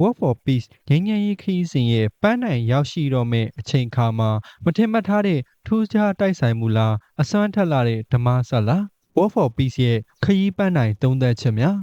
Work for Peace ငြိမ်းချမ်းရေးခရီးစဉ်ရဲ့ပန်းနိုင်ရောက်ရှိတော့မဲ့အချိန်အခါမှာမထင်မှတ်ထားတဲ့ထူးခြားတိုက်ဆိုင်မှုလားအစွမ်းထက်လာတဲ့ဓမ္မဆက်လား Work for Peace ရဲ့ခရီးပန်းနိုင်သုံးသက်ချက်များ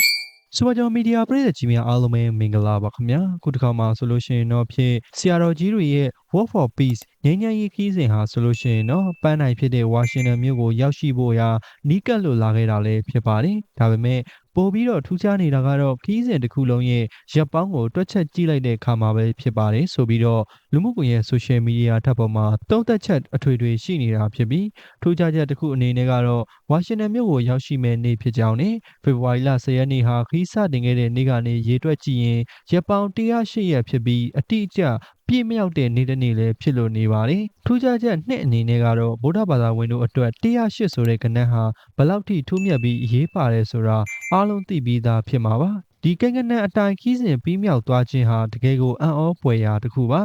စူပါဂျော်မီဒီယာပရိသတ်ကြီးများအားလုံးပဲမင်္ဂလာပါခင်ဗျာခုတစ်ခါမှာဆိုလို့ရှိရင်တော့ဖြစ်ဆရာတော်ကြီးတွေရဲ့ Work for Peace ငြိမ်းချမ်းရေးခီးစဉ်ဟာဆိုလို့ရှိရင်တော့ပန်းနိုင်ဖြစ်တဲ့ဝါရှင်တန်မြို့ကိုရောက်ရှိဖို့ရာနီးကပ်လို့လာခဲ့တာလည်းဖြစ်ပါတယ်ဒါပေမဲ့ ပို့ပြီးတော့ထူးခြားနေတာကတော့ခီးစဉ်တစ်ခုလုံးရဲ့ရပ်ပေါင်းကိုတွက်ချက်ကြည့်လိုက်တဲ့အခါမှာပဲဖြစ်ပါတယ်ဆိုပြီးတော့လူမှုကွန်ရက်ဆိုရှယ်မီဒီယာထပ်ပေါ်မှာတုံးသက်ချက်အထွေထွေရှိနေတာဖြစ်ပြီးထူးခြားချက်တစ်ခုအနေနဲ့ကတော့ဝါရှင်တန်မြို့ကိုရောက်ရှိမဲ့နေ့ဖြစ်ကြောင်းနဲ့ဖေဖော်ဝါရီလ10ရက်နေ့ဟာခီးစတင်ခဲ့တဲ့နေ့ကနေရေတွက်ကြည့်ရင်ရပ်ပေါင်း108ရက်ဖြစ်ပြီးအတိအကျ ပြည့်မြောက်တဲ့နေ့တစ်နေ့လည်းဖြစ်လို့နေပါတယ်။ထူးခြားချက်နှစ်အနေနဲ့ကတော့ဗုဒ္ဓဘာသာဝင်တို့အတွက်108ဆိုတဲ့ကဏ္ဍဟာဘယ်လောက်ထိထူးမြတ်ပြီးအရေးပါတယ်ဆိုတာအားလုံးသိပြီးသားဖြစ်မှာပါ။ဒီကိန်းဂဏန်းအတိုင်းခီးစဉ်ပြီးမြောက်သွားခြင်းဟာတကယ်ကိုအံ့ဩဖွယ်ရာတစ်ခုပါ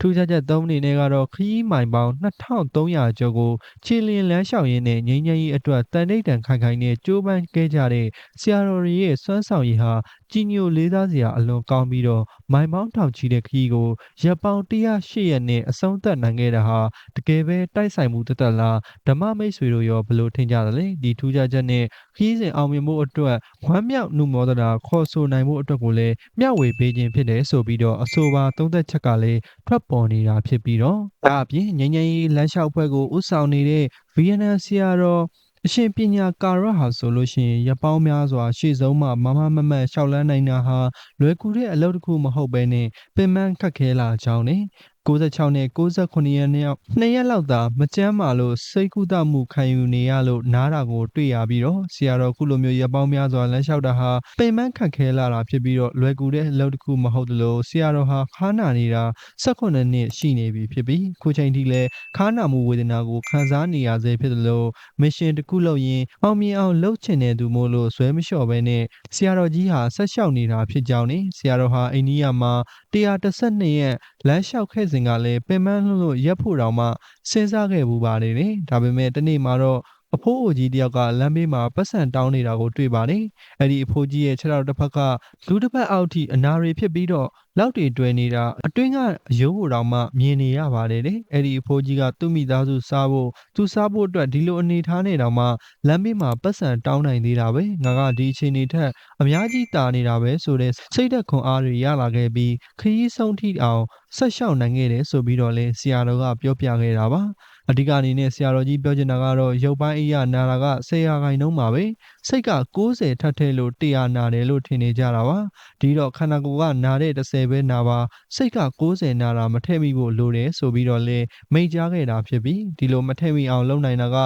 ထူးခြားချက်သုံးအနေနဲ့ကတော့ခီးမိုင်ပေါင်း2300ကျော်ကိုခြေလျင်လမ်းလျှောက်ရင်းနဲ့ငိမ့်ငိမ့်ကြီးအတွက်တန်တိတ်တန်ခိုင်ခိုင်နဲ့ကြိုးပမ်းခဲ့ကြတဲ့ဆရာတော်တွေရဲ့စွမ်းဆောင်ရည်ဟာ ကြီးညိုလေးစားစရာအလွန်ကောင်းပြီးတော့မိုင်ပေါင်းထောင်ချီတဲ့ခီးကိုရပ်ပေါင်း108ရက်နဲ့အဆုံးသတ်နိုင်ခဲ့တာဟာတကယ်ပဲတိုက်ဆိုင်မှုတသက်လားဓမ္မမိတ်ဆွေတို့ရောဘယ်လိုထင်ကြသလဲဒီထူးခြားချက်နဲ့ခီးစဉ်အောင်မြင်မှုအတွက်ဝမ်းမြောက်နှုမောသတာခေါ်ဆိုနိုင်မှုအတွက်ကိုလည်းမျှဝေပေးခြင်းဖြစ်တယ်ဆိုပြီးတော့အဆိုပါသုံးသက်ချက်ကလည်းထွက်ပေါ်နေတာဖြစ်ပြီးတော့ဒါအပြင်ငញ្ញင်ကြီးလမ်းလျှောက်ဖွဲ့ကိုဥဆောင်နေတဲ့ VNN ဆရာတော် အရှင်ပညာကာရဟာဆိုလို့ရှိရင်ရပောင်းများစွာ ရှေ့ဆုံးမှမမမမတ်ရှောက်လန်းနိုင်တာဟာလွယ်ကူတဲ့အလုပ်တစ်ခုမဟုတ်ဘဲနဲ့ပင်ပန်းခက်ခဲလာကြောင်းနဲ့ 96နဲ့69ရက်နေ့နှစ်ရက်လောက်သာမကြမ်းမာလို့စိတ်ကူးတမှုခံယူနေရလို့နားတာကိုတွေ့ရပြီးတော့ဆရာတော်ခုလိုမျိုးရပောင်းများစွာလမ်းလျှောက်တာဟာပင်ပန်းခက်ခဲလာတာဖြစ်ပြီးတော့လွယ်ကူတဲ့အလုပ်တစ်ခုမဟုတ်သလိုဆရာတော်ဟာခါနာနေတာ18နှစ်ရှိနေပြီဖြစ်ပြီးခုချိန်ထိလည်းခါနာမှုဝေဒနာကိုခံစားနေရဆဲဖြစ်သလိုမရှင်တစ်ခုလုပ်ရင်အောင်မြင်အောင်လုပ်ချင်တဲ့သူမို့လို့ဇွဲမလျှော့ဘဲနဲ့ဆရာတော်ကြီးဟာဆက်လျှောက်နေတာဖြစ်ကြောင်းနဲ့ဆရာတော်ဟာအိန္ဒိယမှာ112ရက်လမ်းလျှောက်ခဲ့စဉ်ကလည်းပင်မလို့လို့ရက်ဖို့တောင်မှစဉ်းစားခဲ့ဘူးပါတယ်လေဒါပေမဲ့တနေ့မှာတော့အဖိုးအိုကြီးတယောက်ကလမ်းဘေးမှာပတ်စံတောင်းနေတာကိုတွေ့ပါတယ်။အဲ့ဒီအဖိုးကြီးရဲ့ခြေထောက်တစ်ဖက်ကလူတစ်ဖက်အောက်ထိအနာတွေဖြစ်ပြီးတော့ လောက်တွေတွဲနေတာအတွင်းကအယိုးကိုတောင်မှမြင်နေရပါတယ်လေ။အဲ့ဒီအဖိုးကြီးကသူ့မိသားစုစားဖို့သူစားဖို့အတွက်ဒီလိုအနေထားနေတောင်မှလမ်းဘေးမှာပတ်စံတောင်းနိုင်သေးတာပဲ။ငါကဒီအချိန်နေထက်အများကြီးတာနေတာပဲဆိုတဲ့စိတ်သက်ခွန်အားတွေရလာခဲ့ပြီးခရီးဆုံးထိအောင်ဆက်လျှောက်နိုင်ခဲ့တယ်ဆိုပြီးတော့လဲဆရာတော်ကပြောပြခဲ့တာပါအဓိကအနေနဲ့ဆရာတော်ကြီးပြောချင်တာကတော့ရုပ်ပိုင်းအရာနာတာက10ရာခိုင်နှုန်းပါပဲစိတ်က90ထပ်ထဲလို့100နာတယ်လို့ထင်နေကြတာပါဒီတော့ခန္ဓာကိုယ်ကနာတဲ့30ပဲနာပါစိတ်က90နာတာမထည့်မိဖို့လိုတယ်ဆိုပြီးတော့လဲမိတ်ကြားခဲ့တာဖြစ်ပြီးဒီလိုမထည့်မိအောင်လုပ်နိုင်တာက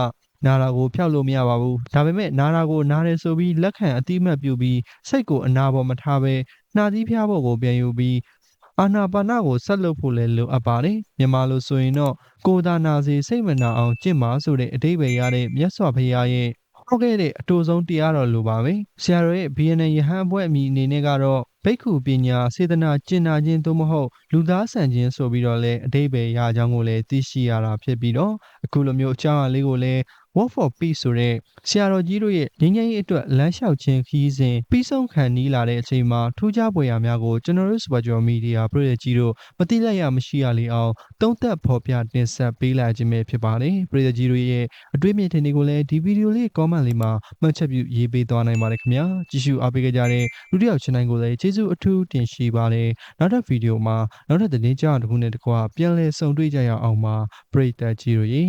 နာတာကိုဖျောက်လို့မရပါဘူးဒါပေမဲ့နာတာကိုနာတယ်ဆိုပြီးလက်ခံအတိမတ်ပြုပြီးစိတ်ကိုအနာပေါ်မထားဘဲနှာသီးဖျားဖို့ကိုပြန်ယူပြီးအာနာပါနကိုဆက်လုပ်ဖို့လည်းလိုအပ်ပါတယ်မြန်မာလိုဆိုရင်တော့ကိုယ်သာနာစီစိတ်မနာအောင်ကျင့်ပါဆိုတဲ့အတိတ်ပဲရတဲ့မြတ်စွာဘုရားရဲ့ဟောခဲ့တဲ့အတူဆုံးတရားတော်လိုပါပဲဆရာတော်ရဲ့ BNN ယဟန်ဘွဲ့အမိအနေနဲ့ကတော့ ဘိက္ခုပညာစေတနာကျင့်နာခြင်းသို့မဟုတ်လူသားဆန်ခြင်းဆိုပြီးတော့လဲအတိတ်ပဲရကြောင်းကိုလည်းသိရှိရတာဖြစ်ပြီးတော့အခုလိုမျိုးအကြောင်းအလေးကိုလည်း Work for Peace ဆိုတဲ့ဆရာတော်ကြီးတို့ရဲ့ငြိမ်းချမ်းရေးအတွက်လမ်းလျှောက်ခြင်းခီးစဉ်ပြီးဆုံးခံနီးလာတဲ့အချိန်မှာထူးခြားပွေရာများကိုကျွန်တော်တို့ Super Joy Media ပရိသတ်ကြီးတို့မတိလိုက်ရမရှိရလေအောင်တုံးသက်ဖော်ပြတင်ဆက်ပေးလာခြင်းပဲဖြစ်ပါတယ်ပရိသတ်ကြီးတို့ရဲ့အတွေ့အမြင်ထင်တွေကိုလည်းဒီဗီဒီယိုလေး comment လေးမှာမှတ်ချက်ပြုရေးပေးသွားနိုင်ပါတယ်ခင်ဗျာကြည့်ရှုအားပေးကြတဲ့လူတစ်ယောက်ချင်းတိုင်းကိုလည်းကျေးဇူးအထူးတင်ရှိပါတယ်နောက်ထပ်ဗီဒီယိုမှာနောက်ထပ်သတင်းကြောင်းတစ်ခုနဲ့တစ်ခုပြန်လည်ဆုံတွေ့ကြရအောင်ပါပရိသတ်ကြီးတို့ရေ